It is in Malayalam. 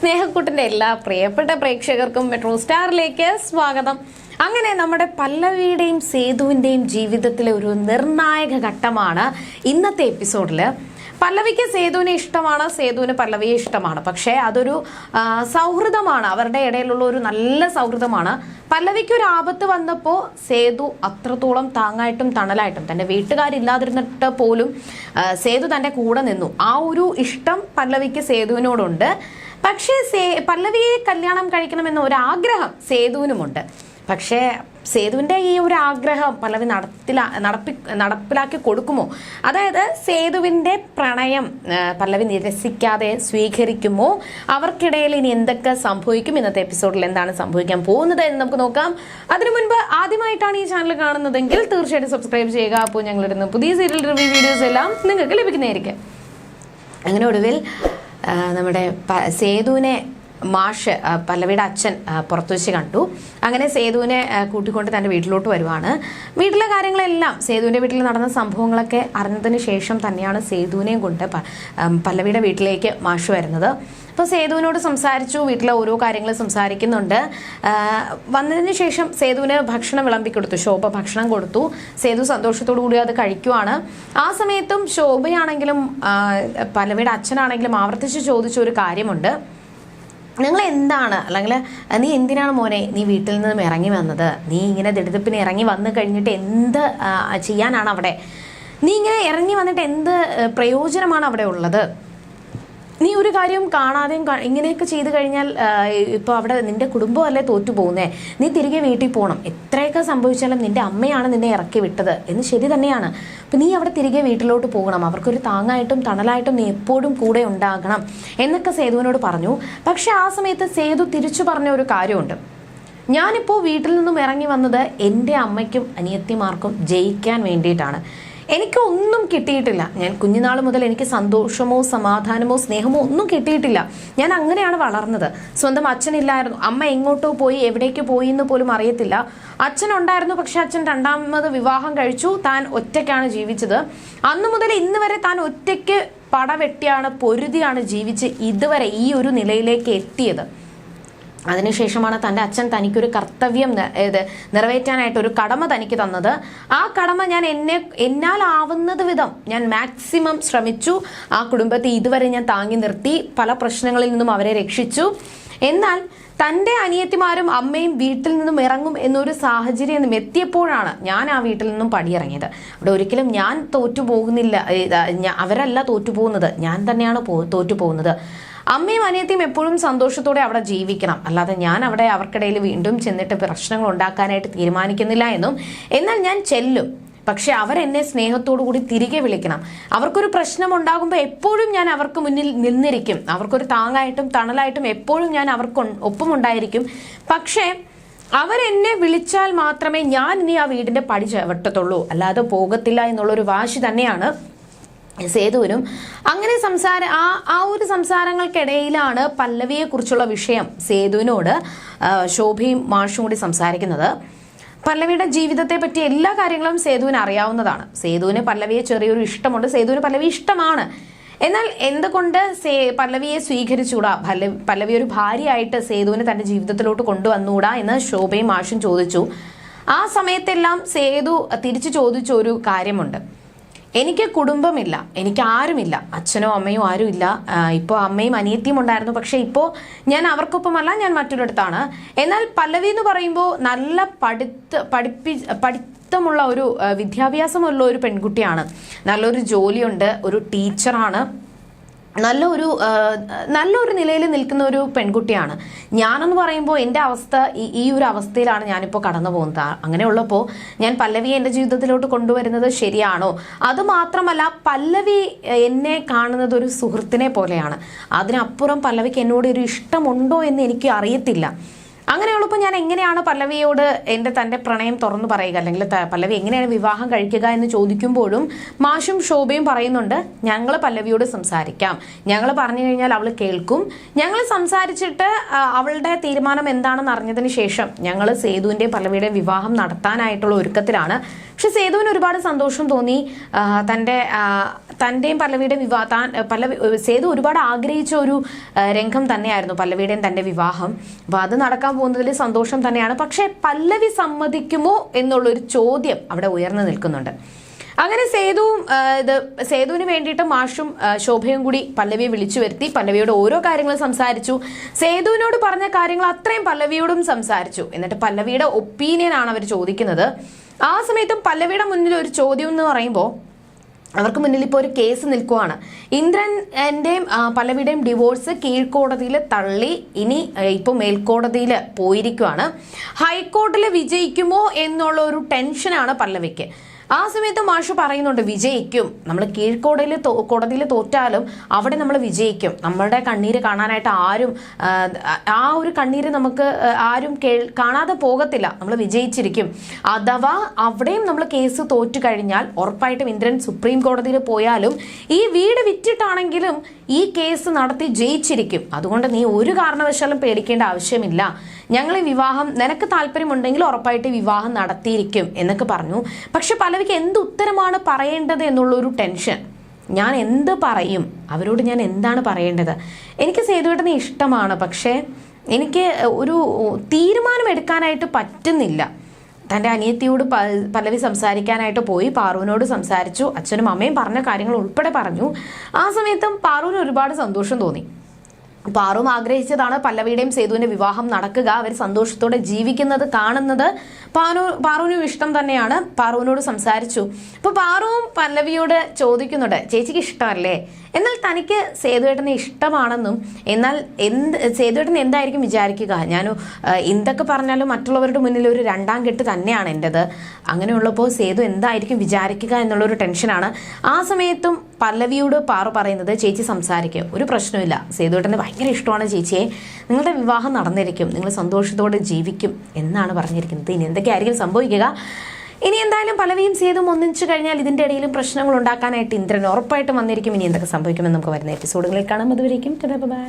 സ്നേഹക്കൂട്ടിന്റെ എല്ലാ പ്രിയപ്പെട്ട പ്രേക്ഷകർക്കും മെട്രോ സ്റ്റാറിലേക്ക് സ്വാഗതം. അങ്ങനെ നമ്മുടെ പല്ലവിയുടെയും സേതുവിന്റെയും ജീവിതത്തിലെ ഒരു നിർണായക ഘട്ടമാണ് ഇന്നത്തെ എപ്പിസോഡിൽ പല്ലവിക്ക് സേതുവിനെ ഇഷ്ടമാണ് സേതുവിന് പല്ലവിയെ ഇഷ്ടമാണ്. പക്ഷേ അതൊരു സൗഹൃദമാണ്. അവരുടെ ഇടയിലുള്ള ഒരു നല്ല സൗഹൃദമാണ്. പല്ലവിക്ക് ഒരു ആപത്ത് വന്നപ്പോൾ സേതു അത്രത്തോളം താങ്ങായിട്ടും തണലായിട്ടും തന്റെ വീട്ടുകാരില്ലാതിരുന്നിട്ട് പോലും സേതു തന്റെ കൂടെ നിന്നു. ആ ഒരു ഇഷ്ടം പല്ലവിക്ക് സേതുവിനോടുണ്ട്. പക്ഷേ പല്ലവിയെ കല്യാണം കഴിക്കണമെന്ന ഒരു ആഗ്രഹം സേതുവിനുമുണ്ട്. പക്ഷേ സേതുവിന്റെ ഈ ഒരു ആഗ്രഹം പല്ലവി നടത്തില നടപ്പി നടപ്പിലാക്കി കൊടുക്കുമോ? അതായത് സേതുവിന്റെ പ്രണയം പല്ലവി നിരസിക്കാതെ സ്വീകരിക്കുമോ? അവർക്കിടയിൽ ഇനി എന്തൊക്കെ സംഭവിക്കും? ഇന്നത്തെ എപ്പിസോഡിൽ എന്താണ് സംഭവിക്കാൻ പോകുന്നത് എന്ന് നമുക്ക് നോക്കാം. അതിനു മുൻപ് ആദ്യമായിട്ടാണ് ഈ ചാനൽ കാണുന്നതെങ്കിൽ തീർച്ചയായിട്ടും സബ്സ്ക്രൈബ് ചെയ്യുക. അപ്പോൾ ഞങ്ങളിടുന്ന പുതിയ സീരിയൽ റിവ്യൂ വീഡിയോസ് എല്ലാം നിങ്ങൾക്ക് ലഭിക്കുന്നതായിരിക്കും. അങ്ങനെ ഒടുവിൽ നമ്മുടെ സേതുവിനെ മാഷ് പല്ലവിയുടെ അച്ഛൻ പുറത്തു വെച്ച് കണ്ടു. അങ്ങനെ സേതുവിനെ കൂട്ടിക്കൊണ്ട് തന്റെ വീട്ടിലോട്ട് വരുവാണ്. വീട്ടിലെ കാര്യങ്ങളെല്ലാം സേതുവിന്റെ വീട്ടിൽ നടന്ന സംഭവങ്ങളൊക്കെ അറിഞ്ഞതിന് ശേഷം തന്നെയാണ് സേതുവിനെയും കൊണ്ട് പല്ലവിയുടെ വീട്ടിലേക്ക് മാഷ് വരുന്നത്. അപ്പോൾ സേതുവിനോട് സംസാരിച്ചു വീട്ടിലെ ഓരോ കാര്യങ്ങൾ സംസാരിക്കുന്നുണ്ട്. വന്നതിന് ശേഷം സേതുവിന് ഭക്ഷണം വിളമ്പി കൊടുത്തു ശോഭ ഭക്ഷണം കൊടുത്തു. സേതു സന്തോഷത്തോടു കൂടി അത് കഴിക്കുവാണ്. ആ സമയത്തും ശോഭയാണെങ്കിലും പലവയുടെ അച്ഛനാണെങ്കിലും ആവർത്തിച്ച് ചോദിച്ച ഒരു കാര്യമുണ്ട്. നിങ്ങൾ എന്താണ്? അല്ലെങ്കിൽ നീ എന്തിനാണ് മോനെ നീ വീട്ടിൽ നിന്നും ഇറങ്ങി വന്നത്? നീ ഇങ്ങനെ ദളിതപ്പിന് ഇറങ്ങി വന്നു കഴിഞ്ഞിട്ട് എന്ത് ചെയ്യാനാണ് അവിടെ? നീ ഇങ്ങനെ ഇറങ്ങി വന്നിട്ട് എന്ത് പ്രയോജനമാണ് അവിടെ ഉള്ളത്? നീ ഒരു കാര്യം കാണാതെയും ഇങ്ങനെയൊക്കെ ചെയ്തു കഴിഞ്ഞാൽ ഇപ്പോൾ അവിടെ നിന്റെ കുടുംബമല്ലേ തോറ്റു പോകുന്നേ നീ തിരികെ വീട്ടിൽ പോകണം എത്രയൊക്കെ സംഭവിച്ചാലും നിന്റെ അമ്മയാണ് നിന്നെ ഇറക്കി വിട്ടത് എന്ന് ശരി തന്നെയാണ്. അപ്പം നീ അവിടെ തിരികെ വീട്ടിലോട്ട് പോകണം. അവർക്കൊരു താങ്ങായിട്ടും തണലായിട്ടും നീ എപ്പോഴും കൂടെ ഉണ്ടാകണം എന്നൊക്കെ സേതുവിനോട് പറഞ്ഞു. പക്ഷെ ആ സമയത്ത് സേതു തിരിച്ചു പറഞ്ഞ ഒരു കാര്യമുണ്ട്. ഞാനിപ്പോൾ വീട്ടിൽ നിന്നും ഇറങ്ങി വന്നത് എന്റെ അമ്മയ്ക്കും അനിയത്തിമാർക്കും ജയിക്കാൻ വേണ്ടിയിട്ടാണ്. എനിക്ക് ഒന്നും കിട്ടിയിട്ടില്ല. ഞാൻ കുഞ്ഞുനാൾ മുതൽ എനിക്ക് സന്തോഷമോ സമാധാനമോ സ്നേഹമോ ഒന്നും കിട്ടിയിട്ടില്ല. ഞാൻ അങ്ങനെയാണ് വളർന്നത്. സ്വന്തം അച്ഛനില്ലായിരുന്നു. അമ്മ എങ്ങോട്ടോ പോയി എവിടേക്ക് പോയി എന്ന് പോലും അറിയത്തില്ല. അച്ഛൻ ഉണ്ടായിരുന്നു പക്ഷെ അച്ഛൻ രണ്ടാമത് വിവാഹം കഴിച്ചു. താൻ ഒറ്റയ്ക്കാണ് ജീവിച്ചത്. അന്നു മുതൽ ഇന്ന് വരെ താൻ ഒറ്റയ്ക്ക് പടവെട്ടിയാണ് പൊരുതിയാണ് ജീവിച്ച് ഇതുവരെ ഈ ഒരു നിലയിലേക്ക് എത്തിയത്. അതിനുശേഷമാണ് തന്റെ അച്ഛൻ തനിക്കൊരു കർത്തവ്യം ഇത് നിറവേറ്റാനായിട്ട് ഒരു കടമ തനിക്ക് തന്നത്. ആ കടമ ഞാൻ എന്നെ എന്നാൽ ആവുന്നത് വിധം ഞാൻ മാക്സിമം ശ്രമിച്ചു. ആ കുടുംബത്തെ ഇതുവരെ ഞാൻ താങ്ങി നിർത്തി. പല പ്രശ്നങ്ങളിൽ നിന്നും അവരെ രക്ഷിച്ചു. എന്നാൽ തന്റെ അനിയത്തിമാരും അമ്മയും വീട്ടിൽ നിന്നും ഇറങ്ങും എന്നൊരു സാഹചര്യം എത്തിയപ്പോഴാണ് ഞാൻ ആ വീട്ടിൽ നിന്നും പടിയിറങ്ങിയത്. അവിടെ ഒരിക്കലും ഞാൻ തോറ്റു പോകുന്നില്ല ഏ, ആ, ഞാ- അവരല്ല തോറ്റുപോകുന്നത്. ഞാൻ തന്നെയാണ് പോ- തോറ്റു പോകുന്നത് അമ്മയും അനിയത്തിയും എപ്പോഴും സന്തോഷത്തോടെ അവിടെ ജീവിക്കണം. അല്ലാതെ ഞാൻ അവിടെ അവർക്കിടയിൽ വീണ്ടും ചെന്നിട്ട് പ്രശ്നങ്ങൾ ഉണ്ടാക്കാനായിട്ട് തീരുമാനിക്കുന്നില്ല എന്നും. എന്നാൽ ഞാൻ ചെല്ലും. പക്ഷെ അവരെന്നെ സ്നേഹത്തോടു കൂടി തിരികെ വിളിക്കണം. അവർക്കൊരു പ്രശ്നം ഉണ്ടാകുമ്പോൾ എപ്പോഴും ഞാൻ അവർക്ക് മുന്നിൽ നിന്നിരിക്കും. അവർക്കൊരു താങ്ങായിട്ടും തണലായിട്ടും എപ്പോഴും ഞാൻ അവർക്ക് ഒപ്പമുണ്ടായിരിക്കും. പക്ഷേ അവരെന്നെ വിളിച്ചാൽ മാത്രമേ ഞാൻ ഇനി ആ വീടിന്റെ പടി ചവിട്ടത്തുള്ളൂ. അല്ലാതെ പോകത്തില്ല എന്നുള്ളൊരു വാശി തന്നെയാണ് സേതുവിനും. അങ്ങനെ സംസാര ആ ആ ഒരു സംസാരങ്ങൾക്കിടയിലാണ് പല്ലവിയെ കുറിച്ചുള്ള വിഷയം സേതുവിനോട് ശോഭയും മാഷും കൂടി സംസാരിക്കുന്നത്. പല്ലവിയുടെ ജീവിതത്തെ പറ്റി എല്ലാ കാര്യങ്ങളും സേതുവിന് അറിയാവുന്നതാണ്. സേതുവിന് പല്ലവിയെ ചെറിയൊരു ഇഷ്ടമുണ്ട്. സേതുവിന് പല്ലവി ഇഷ്ടമാണ്. എന്നാൽ എന്തുകൊണ്ട് സേ പല്ലവിയെ സ്വീകരിച്ചുകൂടാ? പല്ലവി ഒരു ഭാര്യയായിട്ട് സേതുവിനെ തന്റെ ജീവിതത്തിലോട്ട് കൊണ്ടുവന്നുകൂടാ എന്ന് ശോഭയും മാഷും ചോദിച്ചു. ആ സമയത്തെല്ലാം സേതു തിരിച്ചു ചോദിച്ച ഒരു കാര്യമുണ്ട്. എനിക്ക് കുടുംബമില്ല എനിക്ക് ആരുമില്ല. അച്ഛനോ അമ്മയോ ആരുമില്ല ഇപ്പോൾ അമ്മയും അനിയത്തിയും ഉണ്ടായിരുന്നു. പക്ഷെ ഇപ്പോൾ ഞാൻ അവർക്കൊപ്പമല്ല ഞാൻ മറ്റൊരിടത്താണ്. എന്നാൽ പല്ലവി എന്ന് പറയുമ്പോൾ നല്ല പഠിത്ത പഠിപ്പി പഠിത്തമുള്ള ഒരു വിദ്യാഭ്യാസമുള്ള ഒരു പെൺകുട്ടിയാണ്. നല്ലൊരു ജോലിയുണ്ട് ഒരു ടീച്ചറാണ്. നല്ല ഒരു നല്ലൊരു നിലയിൽ നിൽക്കുന്ന ഒരു പെൺകുട്ടിയാണ്. ഞാനെന്ന് പറയുമ്പോൾ എന്റെ അവസ്ഥ ഈ- ഒരു അവസ്ഥയിലാണ് ഞാനിപ്പോൾ കടന്നു പോകുന്നത്. അങ്ങനെയുള്ളപ്പോൾ ഞാൻ പല്ലവിയെ എന്റെ ജീവിതത്തിലോട്ട് കൊണ്ടുവരുന്നത് ശരിയാണോ? അതുമാത്രമല്ല പല്ലവി എന്നെ കാണുന്നത് ഒരു സുഹൃത്തിനെ പോലെയാണ്. അതിനപ്പുറം പല്ലവിക്ക് എന്നോട് ഒരു ഇഷ്ടമുണ്ടോ എന്ന് എനിക്ക് അറിയത്തില്ല. അങ്ങനെയുള്ളപ്പോൾ ഞാൻ എങ്ങനെയാണ് പല്ലവിയോട് എന്റെ തന്റെ പ്രണയം തുറന്നു പറയുക? അല്ലെങ്കിൽ പല്ലവി എങ്ങനെയാണ് വിവാഹം കഴിക്കുക എന്ന് ചോദിക്കുമ്പോഴും മാഷും ശോഭയും പറയുന്നുണ്ട് ഞങ്ങൾ പല്ലവിയോട് സംസാരിക്കാം. ഞങ്ങൾ പറഞ്ഞു കഴിഞ്ഞാൽ അവൾ കേൾക്കും. ഞങ്ങൾ സംസാരിച്ചിട്ട് അവളുടെ തീരുമാനം എന്താണെന്ന് അറിഞ്ഞതിന് ശേഷം ഞങ്ങൾ സേതുവിന്റെ പല്ലവിയുടെ വിവാഹം നടത്താനായിട്ടുള്ള ഒരുക്കത്തിലാണ്. പക്ഷെ സേതുവിന് ഒരുപാട് സന്തോഷം തോന്നി. തന്റെ തന്റെയും പല്ലവിയുടെയും വിവാഹ താൻ പല്ലവി സേതു ഒരുപാട് ആഗ്രഹിച്ച ഒരു രംഗം തന്നെയായിരുന്നു പല്ലവിയുടെയും തന്റെ വിവാഹം. അപ്പൊ അത് നടക്കാൻ പോകുന്നതിൽ സന്തോഷം തന്നെയാണ്. പക്ഷേ പല്ലവി സമ്മതിക്കുമോ എന്നുള്ളൊരു ചോദ്യം അവിടെ ഉയർന്നു നിൽക്കുന്നുണ്ട്. അങ്ങനെ സേതുവും ഇത് സേതുവിന് വേണ്ടിയിട്ട് മാഷും ശോഭയും കൂടി പല്ലവിയെ വിളിച്ചു വരുത്തി പല്ലവിയോട് ഓരോ കാര്യങ്ങളും സംസാരിച്ചു. സേതുവിനോട് പറഞ്ഞ കാര്യങ്ങൾ അത്രയും പല്ലവിയോടും സംസാരിച്ചു. എന്നിട്ട് പല്ലവിയുടെ ഒപ്പീനിയൻ ആണ് അവർ ചോദിക്കുന്നത്. ആ സമയത്തും പല്ലവിയുടെ മുന്നിൽ ഒരു ചോദ്യം എന്ന് പറയുമ്പോൾ അവർക്ക് മുന്നിൽ ഇപ്പോൾ ഒരു കേസ് നിൽക്കുവാണ്. ഇന്ദ്രൻ എന്റെയും പലവിടെയും ഡിവോഴ്സ് കീഴ്ക്കോടതിയിൽ തള്ളി ഇനി ഇപ്പോൾ മേൽക്കോടതിയിൽ പോയിരിക്കുവാണ്. ഹൈക്കോടതിയിൽ വിജയിക്കുമോ എന്നുള്ള ഒരു ടെൻഷനാണ് പല്ലവിക്ക്. ആ സമയത്ത് മാഷ് പറയുന്നുണ്ട് വിജയിക്കും. നമ്മൾ കീഴ്ക്കോടതിയിൽ തോ- കോടതിയിൽ തോറ്റാലും അവിടെ നമ്മൾ വിജയിക്കും. നമ്മളുടെ കണ്ണീര് കാണാനായിട്ട് ആരും ആ ഒരു കണ്ണീര് നമുക്ക് ആരും കാണാതെ പോകത്തില്ല. നമ്മൾ വിജയിച്ചിരിക്കും. അഥവാ അവിടെയും നമ്മൾ കേസ് തോറ്റു കഴിഞ്ഞാൽ ഉറപ്പായിട്ടും ഇന്ദ്രൻ സുപ്രീം കോടതിയിൽ പോയാലും ഈ വീട് വിറ്റിട്ടാണെങ്കിലും ഈ കേസ് നടത്തി ജയിച്ചിരിക്കും. അതുകൊണ്ട് നീ ഒരു കാരണവശാലും പേടിക്കേണ്ട ആവശ്യമില്ല. ഞങ്ങൾ വിവാഹം നിനക്ക് താല്പര്യമുണ്ടെങ്കിൽ ഉറപ്പായിട്ട് വിവാഹം നടത്തിയിരിക്കും എന്നൊക്കെ പറഞ്ഞു. പക്ഷെ പലവിക്ക് എന്ത് ഉത്തരമാണ് പറയേണ്ടത് എന്നുള്ളൊരു ടെൻഷൻ. ഞാൻ എന്ത് പറയും? അവരോട് ഞാൻ എന്താണ് പറയേണ്ടത്? എനിക്ക് സേതുവേട്ടനെ ഇഷ്ടമാണ്. പക്ഷേ എനിക്ക് ഒരു തീരുമാനം എടുക്കാനായിട്ട് പറ്റുന്നില്ല. തന്റെ അനിയത്തിയോട് പല്ലവി സംസാരിക്കാനായിട്ട് പോയി. പാറുവിനോട് സംസാരിച്ചു. അച്ഛനും അമ്മയും പറഞ്ഞ കാര്യങ്ങൾ ഉൾപ്പെടെ പറഞ്ഞു. ആ സമയത്തും പാറുവിന് ഒരുപാട് സന്തോഷം തോന്നി. പാറും ആഗ്രഹിച്ചതാണ് പല്ലവിയുടെയും സേതുവിന്റെ വിവാഹം നടക്കുക. അവർ സന്തോഷത്തോടെ ജീവിക്കുന്നത് കാണുന്നത് പാറു പാറുവിനും ഇഷ്ടം തന്നെയാണ്. പാറുവിനോട് സംസാരിച്ചു. അപ്പൊ പാറുവും പല്ലവിയോട് ചോദിക്കുന്നുണ്ട് ചേച്ചിക്ക് ഇഷ്ടമല്ലേ? എന്നാൽ തനിക്ക് സേതുവേട്ടനെ ഇഷ്ടമാണെന്നും എന്നാൽ എന്ത് സേതുവേട്ടൻ എന്തായിരിക്കും വിചാരിക്കുക? ഞാൻ എന്തൊക്കെ പറഞ്ഞാലും മറ്റുള്ളവരുടെ മുന്നിൽ ഒരു രണ്ടാം കെട്ട് തന്നെയാണ് എന്റെത് അങ്ങനെയുള്ളപ്പോൾ സേതു എന്തായിരിക്കും വിചാരിക്കുക എന്നുള്ളൊരു ടെൻഷനാണ്. ആ സമയത്തും പല്ലവിയോട് പാറ പറയുന്നത് ചേച്ചി സംസാരിക്കും. ഒരു പ്രശ്നമില്ല സേതുവേട്ടന് ഭയങ്കര ഇഷ്ടമാണ് ചേച്ചിയെ. നിങ്ങളുടെ വിവാഹം നടന്നിരിക്കും. നിങ്ങൾ സന്തോഷത്തോടെ ജീവിക്കും എന്നാണ് പറഞ്ഞിരിക്കുന്നത്. ഇനി എന്തൊക്കെയായിരിക്കും സംഭവിക്കുക. ഇനി എന്തായാലും പലവിയും സേതും ഒന്നിച്ചു കഴിഞ്ഞാൽ ഇതിന്റെ ഇടയിലും പ്രശ്നങ്ങൾ ഉണ്ടാക്കാനായിട്ട് ഇന്ദ്രൻ ഉറപ്പായിട്ടും വന്നിരിക്കും. ഇനി എന്തൊക്കെ സംഭവിക്കുമെന്ന് നമുക്ക് വരുന്ന എപ്പിസോഡുകളിൽ കാണാം. അതുവരേക്കും ബൈ.